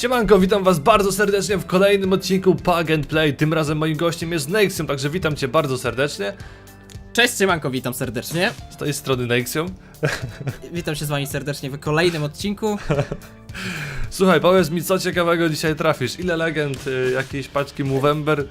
Siemanko, witam was bardzo serdecznie w kolejnym odcinku Pug and Play. Tym razem moim gościem jest Nexium, także witam cię bardzo serdecznie. Cześć Siemanko, witam serdecznie. Z tej strony Nexium. Witam się z wami serdecznie w kolejnym odcinku. Słuchaj, powiedz mi co ciekawego dzisiaj trafisz. Ile legend, y, jakiejś paczki Movember?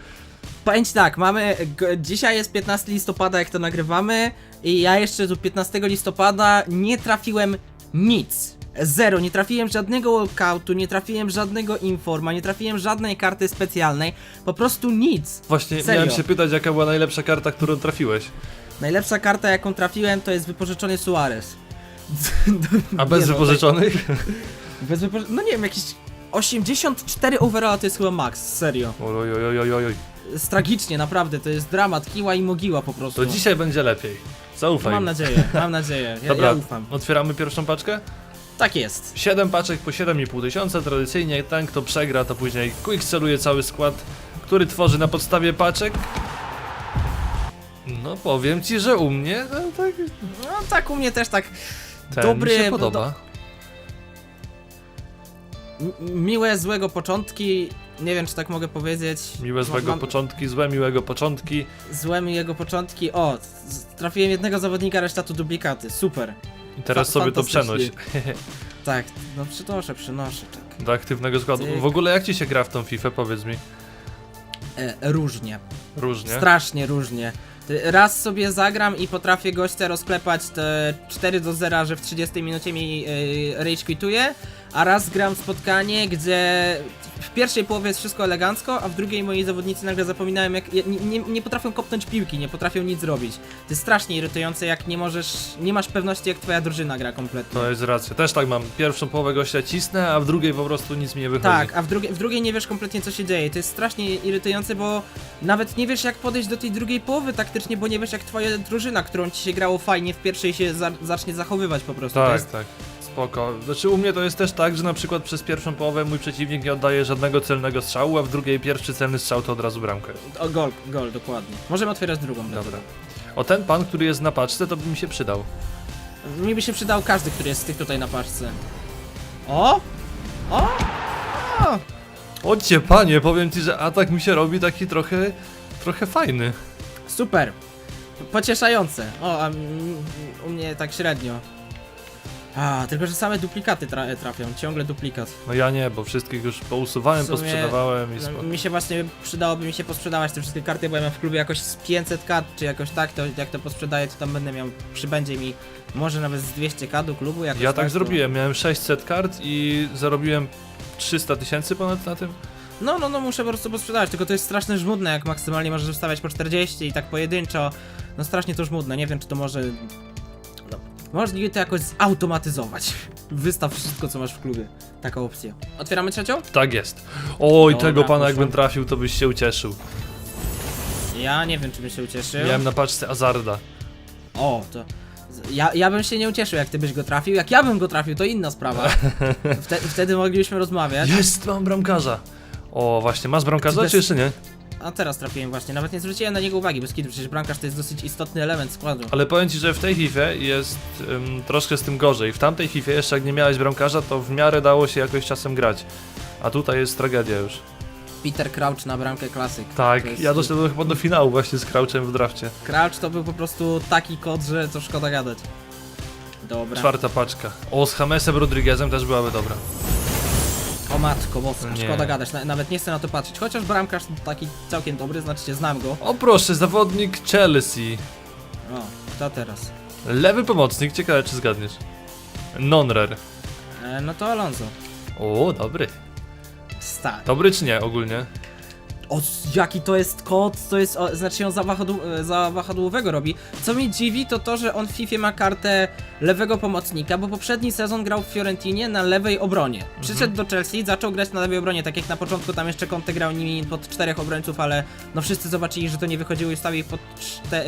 Ci tak, mamy, g- dzisiaj jest 15 listopada jak to nagrywamy i ja jeszcze do 15 listopada nie trafiłem nic. Zero, nie trafiłem żadnego walkoutu, nie trafiłem żadnego informa, nie trafiłem żadnej karty specjalnej, po prostu nic. Właśnie Serio. miałem się pytać, jaka była najlepsza karta, którą trafiłeś. Najlepsza karta jaką trafiłem to jest wypożyczony Suarez. A bez Nie no, wypożyczonych? Bez wypoży- no nie wiem, jakieś 84 overalla to jest chyba max, serio. Oj, oj, oj, oj, oj. Jest tragicznie, naprawdę, to jest dramat, kiła i mogiła po prostu. To dzisiaj będzie lepiej. Zaufaj. Mam nadzieję, mam nadzieję, ja, Dobra, ja ufam. otwieramy pierwszą paczkę? Tak jest. 7 paczek po 7,5 tysiąca. Tradycyjnie ten, kto przegra, to później quick celuje cały skład, który tworzy na podstawie paczek. No powiem ci, że u mnie no, tak, No tak u mnie też tak ten Dobry, mi się podoba. m- miłe, złego początki, nie wiem czy tak mogę powiedzieć. Miłe złego Mam- początki, złe miłego początki. Złe miłego początki, o, trafiłem jednego zawodnika, reszta to duplikaty, super. I teraz Fa- sobie to przenoś fantastycznie. Tak, no przynoszę, przynoszę, tak. do aktywnego składu. Cyk. W ogóle jak ci się gra w tą FIFA, powiedz mi? E, różnie. Różnie. Strasznie różnie. Ty- Raz sobie zagram i potrafię gościa rozklepać te 4 do 0, że w 30 minucie mi yy, rage quituje, a raz gram spotkanie, gdzie w pierwszej połowie jest wszystko elegancko, a w drugiej moi zawodnicy nagle zapominają jak... Nie, nie, nie potrafią kopnąć piłki, nie potrafią nic zrobić. To jest strasznie irytujące, jak nie możesz... nie masz pewności, jak twoja drużyna gra kompletnie. To jest racja. Też tak mam. Pierwszą połowę gościa cisnę, a w drugiej po prostu nic mi nie wychodzi. Tak, a w, drugie, w drugiej nie wiesz kompletnie co się dzieje. To jest strasznie irytujące, bo nawet nie wiesz jak podejść do tej drugiej połowy taktycznie, bo nie wiesz jak twoja drużyna, którą ci się grało fajnie w pierwszej się za zacznie zachowywać po prostu. to Tak, jest, tak. Spoko. Znaczy u mnie to jest też tak, że na przykład przez pierwszą połowę mój przeciwnik nie oddaje żadnego celnego strzału, a w drugiej pierwszy celny strzał to od razu bramkę. O, gol, gol, dokładnie. Możemy otwierać drugą. Dobra. O ten pan, który jest na paczce, to by mi się przydał. Mi by się przydał każdy, który jest z tych tutaj na paczce. O! O! o! Odcie panie, powiem ci, że atak mi się robi taki trochę, trochę fajny. Super! Pocieszające. O, a u mnie tak średnio. A, tylko że same duplikaty tra trafią, ciągle duplikat. No ja nie, bo wszystkich już pousuwałem, sumie- posprzedawałem i No, mi się właśnie przydałoby mi się posprzedawać te wszystkie karty, bo ja mam w klubie jakoś z 500 kart, czy jakoś tak, to jak to posprzedaję, to tam będę miał, przybędzie mi może nawet z 200 k do klubu jakoś Ja tak to- zrobiłem, miałem 600 kart i zarobiłem 300 tysięcy ponad na tym. No, no, no, muszę po prostu posprzedawać, tylko to jest strasznie żmudne, jak maksymalnie możesz wystawiać po 40 i tak pojedynczo, no strasznie to żmudne, nie wiem czy to może... Możliwe to jakoś zautomatyzować. Wystaw wszystko, co masz w klubie. Taka opcja. Otwieramy trzecią? Tak jest. Oj, Dobra, tego pana poszło. jakbym trafił, to byś się ucieszył. Ja nie wiem, czy bym się ucieszył. Miałem na paczce Azarda. O, to. Ja, ja bym się nie ucieszył, jak ty byś go trafił. Jak ja bym go trafił, to inna sprawa. Wte, wtedy moglibyśmy rozmawiać. Jest, mam bramkarza. O, właśnie, masz bramkarza, Bez- czy jeszcze nie? A teraz trafiłem właśnie. Nawet nie zwróciłem na niego uwagi, bez kiedy przecież bramkarz to jest dosyć istotny element składu. Ale powiem ci, że w tej hifie jest ym, troszkę z tym gorzej. W tamtej hifie jeszcze jak nie miałeś bramkarza, to w miarę dało się jakoś czasem grać. A tutaj jest tragedia już. Peter Crouch na bramkę klasyk. Tak, To jest- ja doszedłem chyba do finału właśnie z Crouchem w drafcie. Crouch to był po prostu taki kod, że to szkoda gadać. Dobra. Czwarta paczka. O, z Jamesem Rodriguezem też byłaby dobra. Matko boska, Nie. szkoda gadać. Na, nawet nie chcę na to patrzeć. Chociaż bramkarz taki całkiem dobry, znaczy znam go. O proszę, zawodnik Chelsea. O, kto teraz? Lewy pomocnik, ciekawe czy zgadniesz. Non-rare. E, no to Alonso. O, dobry. Stary. Dobry czy nie ogólnie? O, jaki to jest kod, to jest, o, znaczy on za, wahadł, za wahadłowego robi. Co mnie dziwi, to to, że on w FIFA ma kartę lewego pomocnika, bo poprzedni sezon grał w Fiorentinie na lewej obronie. Przyszedł do Chelsea, zaczął grać na lewej obronie, tak jak na początku tam jeszcze Conte grał nimi pod czterech obrońców, ale no wszyscy zobaczyli, że to nie wychodziło i stawił ich pod,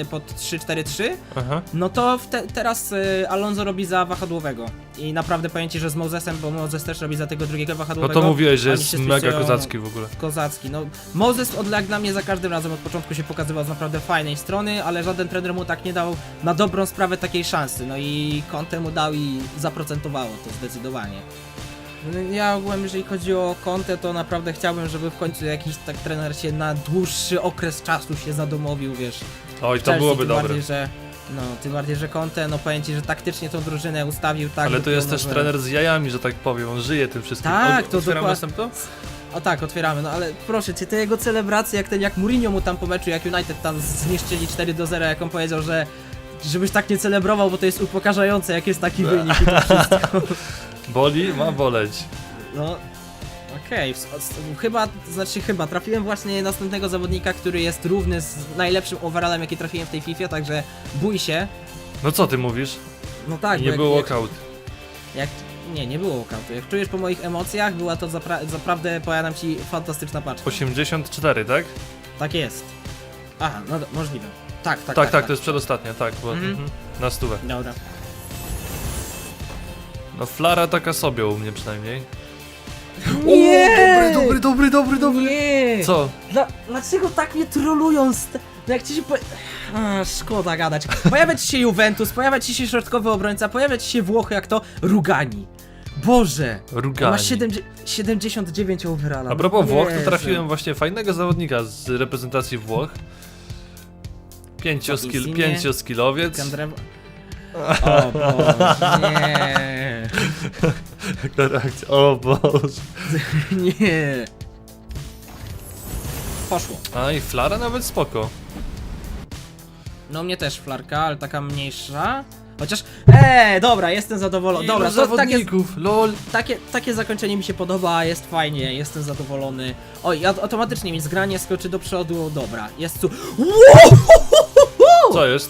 pod 3-4-3. Aha. No to te, teraz y, Alonso robi za wahadłowego. I naprawdę powiem ci, że z Mozesem, bo Mozes też robi za tego drugiego No wahadłowego. to mówiłeś, że oni jest się mega spisują- kozacki w ogóle. Kozacki, no Mozes od jak dla mnie za każdym razem od początku się pokazywał z naprawdę fajnej strony, ale żaden trener mu tak nie dał na dobrą sprawę takiej szansy, no i Conte mu dał i zaprocentowało to zdecydowanie. Ja ogółem, jeżeli chodzi o kontę, to naprawdę chciałbym, żeby w końcu jakiś tak trener się na dłuższy okres czasu się zadomowił, wiesz. Oj, to Chelsea, byłoby tym dobre. Bardziej, że, no, tym bardziej, że Conte, no powiem ci, że taktycznie tą drużynę ustawił tak. Ale to jest też że- trener z jajami, że tak powiem, on żyje tym wszystkim. Tak, O, to otwieram dokład- następną? O tak, otwieramy, no ale proszę cię, te jego celebracje, jak ten, jak Mourinho mu tam po meczu, jak United tam zniszczyli 4 do 0, jak on powiedział, że żebyś tak nie celebrował, bo to jest upokarzające, jak jest taki wynik i to wszystko. Boli? Ma boleć. No, okej, s- chyba, znaczy chyba, trafiłem właśnie następnego zawodnika, który jest równy z najlepszym overallem, jaki trafiłem w tej FIFA, także bój się. No co ty mówisz? No tak, nie było walkout. jak, nie, nie było walkoutu. Jak czujesz po moich emocjach, była to naprawdę, powiadam ci, fantastyczna paczka. 84, tak? Tak jest. Aha, no możliwe. Tak, tak, Tak, tak, to jest przedostatnia, tak, bo Mhm. mhm. na stówę. Dobra. No flara taka sobie u mnie przynajmniej. Nie! O, dobry, dobry, dobry, dobry. Nie! Co? Dla, dlaczego tak mnie trolują? st- No jak ci się po... A, szkoda gadać. Pojawia ci się Juventus, pojawia ci się środkowy obrońca, pojawia ci się Włochy, jak to Rugani. Boże! Rugani. ma 70, 79 overalla. A propos Włoch, to Jezu. trafiłem właśnie fajnego zawodnika z reprezentacji Włoch. Pięcioskil, Insigne. pięcioskilowiec. Kandrew... O Boże, nie. Jaka reakcja? O Boże. Nie. Poszło. A i flara nawet spoko. No mnie też flarka, ale taka mniejsza. Chociaż, eee, dobra, jestem zadowolony. Ilu Dobra, to takie, zawodników, lol. takie, takie zakończenie mi się podoba, jest fajnie, jestem zadowolony. Oj, automatycznie mi zgranie skoczy do przodu, dobra, jest tu... Co jest?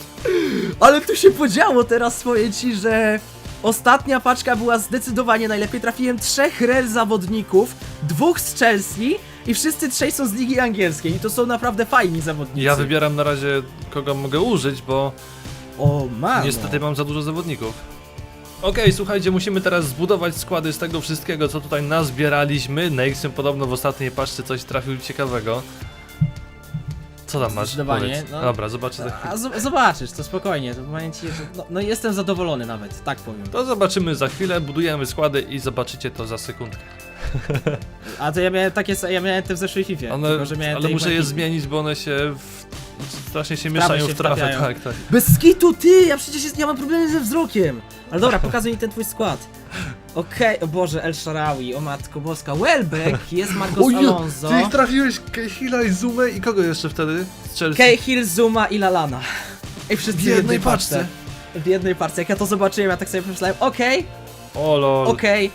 Ale tu się podziało teraz, powiem ci, że ostatnia paczka była zdecydowanie najlepiej. Trafiłem trzech rel zawodników, dwóch z Chelsea i wszyscy trzej są z ligi angielskiej i to są naprawdę fajni zawodnicy. Ja wybieram na razie kogo mogę użyć, bo O, mam. niestety mam za dużo zawodników. Okej, słuchajcie, musimy teraz zbudować składy z tego wszystkiego, co tutaj nazbieraliśmy. Nexem podobno w ostatniej paczce coś trafił ciekawego. Co tam masz? Zdecydowanie, no. Dobra, zobaczę za chwilę. A z- zobaczysz, to spokojnie, to powiem ci, że no, no jestem zadowolony nawet, tak powiem. To zobaczymy za chwilę, budujemy składy i zobaczycie to za sekundkę. A to ja miałem takie, sa- ja miałem te w zeszłej FIFA, One, tylko że miałem ale te muszę je zmienić, bo one się w, strasznie się trawę mieszają się w trawę. Tak, tak. Bez skitu, ty! Ja przecież jest, ja mam problemy ze wzrokiem! Ale dobra, pokazuj mi ten twój skład. Okej, o Boże, El Sharawi, o matko boska. Welbeck, jest Marcos Alonso, trafiłeś Hila i Zumę i kogo jeszcze wtedy? Z Chelsea? Cahill, Zuma i Lalana. I wszyscy W w jednej paczce. paczce. W jednej paczce. Jak ja to zobaczyłem, ja tak sobie pomyślałem, okej, O lol. okej.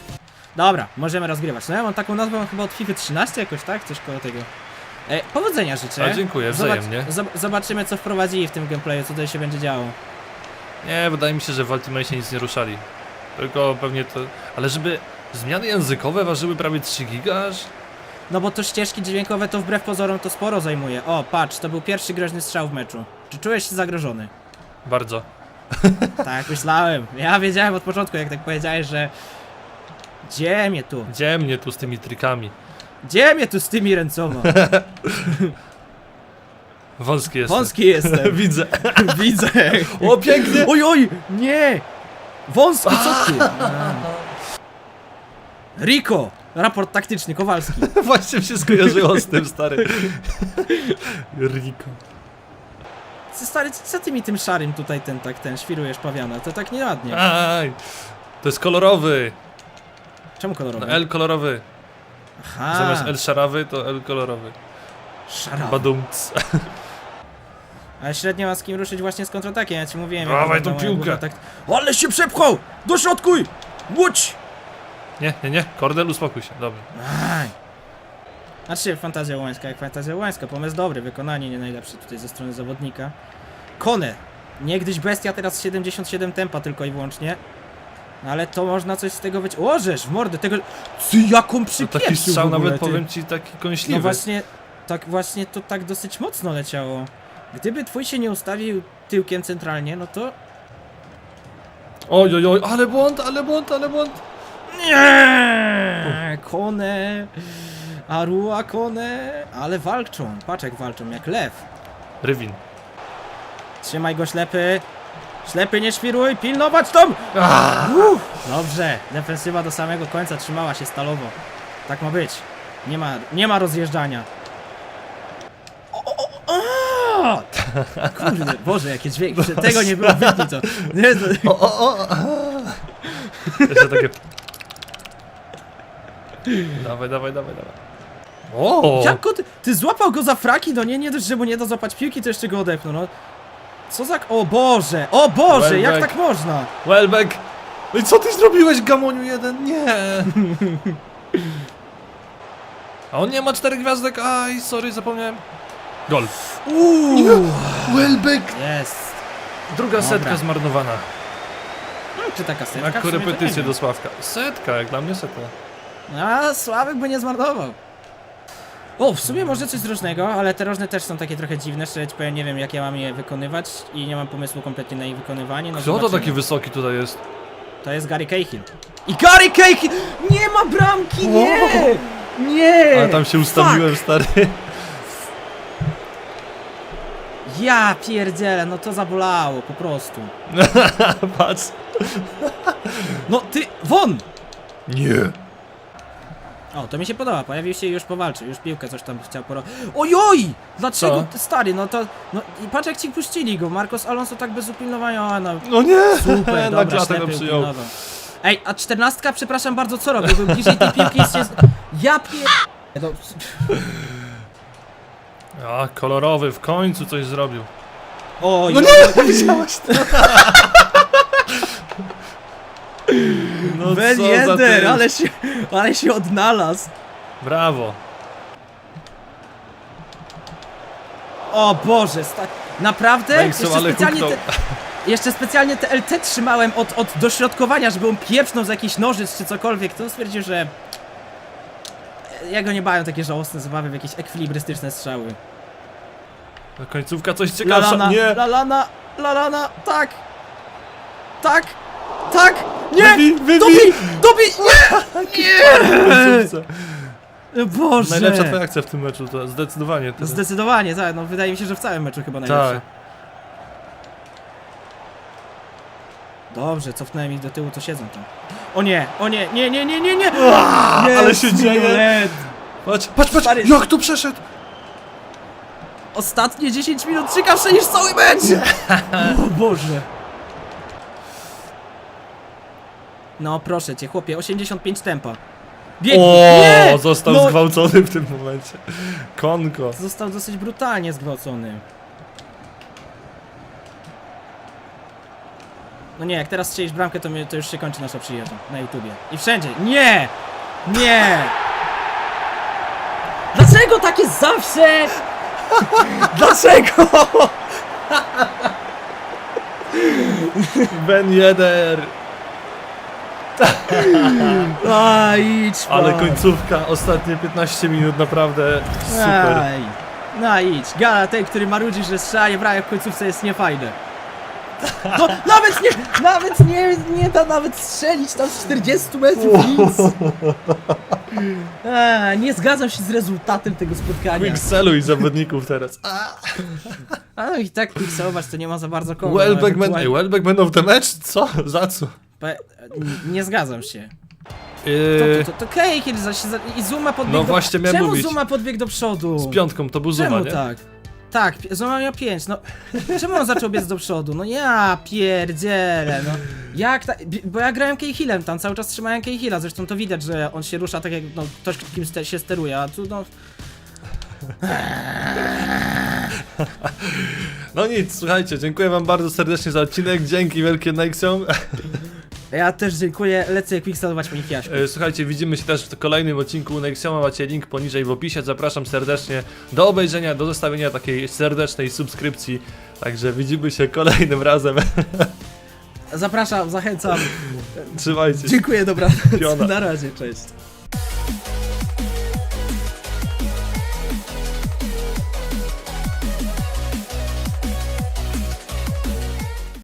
Dobra, możemy rozgrywać. No ja mam taką nazwę mam chyba od FIFA 13 jakoś, tak? Coś koło tego. E, powodzenia życzę. A, dziękuję, wzajemnie. zob- zobaczymy co wprowadzili w tym gameplayu, co tutaj się będzie działo. Nie, wydaje mi się, że w Ultimate nic nie ruszali. Tylko pewnie to... Ale żeby zmiany językowe ważyły prawie 3 giga aż? No bo to ścieżki dźwiękowe to wbrew pozorom to sporo zajmuje. O, patrz, to był pierwszy groźny strzał w meczu. Czy czułeś się zagrożony? Bardzo. Tak, myślałem. Ja wiedziałem od początku, jak tak powiedziałeś, że... Gdzie mnie tu? Gdzie mnie tu z tymi trikami? Gdzie mnie tu z tymi ręcoma? Wąski jest. Wąski jestem. Widzę. Widzę. O, pięknie! Oj, oj, nie! Wąski, co ty? Rico! Raport taktyczny, Kowalski. Właśnie się skojarzyło z tym, stary. Rico. Co, Stary, co ty mi tym szarym tutaj ten tak ten świrujesz pawiana? To tak nieładnie. Aj! To jest kolorowy. Czemu kolorowy? No, L kolorowy. Aha, Zamiast L szarawy to L kolorowy. szara. Badumc. Ale średnio ma z kim ruszyć właśnie z kontratakiem, ja ci mówiłem. Dawaj jak tą wygląda moja piłkę. głowa, Tak... Ale się przepchał! Dośrodkuj! Łódź! Nie, nie, nie. Kordel, uspokój się. Dobra. Aj. Znaczy, fantazja łańska jak fantazja łańska. Pomysł dobry, wykonanie nie najlepsze tutaj ze strony zawodnika. Kone. Niegdyś bestia, teraz 77 tempa tylko i wyłącznie. No Ale to można coś z tego być. Ożesz, w mordę tego. Ty jaką To przypieścił taki strzał ogóle, nawet ty. powiem ci taki No kąśliwy. właśnie, tak właśnie to tak dosyć mocno leciało. Gdyby twój się nie ustawił tyłkiem centralnie, no to... Oj, oj, oj, ale błąd, ale błąd, ale błąd. Nie! Kone! Arua Kone! Ale walczą, patrz jak walczą, jak lew. Rywin. Trzymaj go ślepy. Ślepy nie świruj, pilnować tam! Ah, Uff, dobrze, defensywa do samego końca trzymała się stalowo. Tak ma być. Nie ma, nie ma rozjeżdżania. O, o, o, o! Kurde, Boże, jakie dźwięki. Tego nie było, wytnij to. Nie, to. o, o, o. Jeszcze takie... Dawaj, dawaj, dawaj, dawaj. O! Jak go ty, ty złapał go za fraki? No nie, nie dość, że mu nie da złapać piłki, to jeszcze go odepnął, no. Co za... O Boże, o Boże, jak Welbeck. tak można? Welbeck! No i co ty zrobiłeś, Gamoniu jeden? Nie! A on nie ma czterech gwiazdek, aj, sorry, zapomniałem. Gol. Uuu, Welbeck! jest. Druga Dobra. setka zmarnowana. Hmm, Czy taka setka? Na korepetycję do Sławka. Setka, jak dla mnie setka. A, Sławek by nie zmarnował. O, w sumie może coś drożnego, ale te rożne też są takie trochę dziwne, szczerze powiem, nie wiem jak ja mam je wykonywać i nie mam pomysłu kompletnie na ich wykonywanie. No Kto to zobaczymy. taki wysoki tutaj jest? To jest Gary Cahill. I Gary Cahill! Nie ma bramki, nie! Nie! Ale tam się ustawiłem, stary. Ja pierdzielę, no to zabolało, po prostu. Patrz. No ty, won! Nie. O, to mi się podoba, pojawił się i już powalczył, już piłkę coś tam chciał porobić. Ojoj! Dlaczego, Co? ty, stary, no to, no i patrz jak ci puścili go, Marcos Alonso tak bez upilnowania, a no, No nie! super, Na dobra, klatę go ślepy przyjął. upilnował. Ej, a czternastka, przepraszam bardzo, co robił? Był bliżej tej piłki jest... jest... Ja pier... No, A, kolorowy, w końcu coś zrobił. oj, No nie! Widziałeś to? No Ben co za Yedder, ale się, ale się odnalazł. Brawo. O Boże, sta... naprawdę? Bengtson, Jeszcze ale specjalnie, huknął. te, jeszcze specjalnie te LT trzymałem od, od dośrodkowania, żeby on pieprznął z jakiś nożyc czy cokolwiek, to stwierdził, że... Jego nie bawią takie żałosne zabawy w jakieś ekwilibrystyczne strzały. No, Końcówka coś ciekawsza. Lalana, Nie! lalana, lalana, tak! Tak! Tak! Nie! Wybij, wybij! Dobij! Dobij! Nie! Nie! Boże! Najlepsza twoja akcja w tym meczu, to zdecydowanie. To Zdecydowanie, tak, no wydaje mi się, że w całym meczu chyba tak. najlepsza. Dobrze, cofnąłem ich do tyłu, to siedzą tam. O nie, o nie, nie, nie, nie, nie, nie! ale się dzieje. Patrz, patrz, patrz! Stary- Jak tu przeszedł! Ostatnie 10 minut ciekawsze niż cały mecz! O Boże! No proszę cię, chłopie, 85 tempa. Biegnij! O, nie! został No, zgwałcony w tym momencie. Konko. Został dosyć brutalnie zgwałcony. No nie, jak teraz strzelisz bramkę, to, to już się kończy nasza przyjaźń na YouTubie. I wszędzie. Nie! Nie! Dlaczego tak jest zawsze? Dlaczego? Ben Yedder. A, idź Ale pan. końcówka, ostatnie 15 minut, naprawdę super. Aj. No idź, gala ten, który marudzi, że strzelanie brak w końcówce jest niefajne. No, nawet nie, nawet nie, nie da nawet strzelić tam z 40 metrów nic. A, nie zgadzam się z rezultatem tego spotkania. Pixeluj zawodników teraz. A no i tak pikselować to nie ma za bardzo komu. Welbeck, man, ej, Welbeck man of the match? Co? Za co? Pe- nie, zgadzam się. Yy, To, to, to, to Cahill za, się za, i Zuma podbiegł No do... właśnie miałem Czemu mówić. Zuma podbiegł do przodu? z piątką to był Zuma, Czemu nie? tak? Tak, pi- miał 5, no czemu on zaczął biec do przodu? No ja pierdzielę, no jak ta... bi- bo ja grałem Cahillem tam, cały czas trzymałem Cahilla, zresztą to widać, że on się rusza tak jak no, ktoś, kim ste, się steruje, a tu no... No nic, słuchajcie, dziękuję wam bardzo serdecznie za odcinek, dzięki wielkie Nexiom. Ja też dziękuję, lecę pixelować po nich jaśku. E, Słuchajcie, widzimy się też w kolejnym odcinku Nexioma, macie link poniżej w opisie, zapraszam serdecznie do obejrzenia, do zostawienia takiej serdecznej subskrypcji, także widzimy się kolejnym razem, Zapraszam, zachęcam, trzymajcie się. dziękuję, dobra, Piona. na razie, cześć.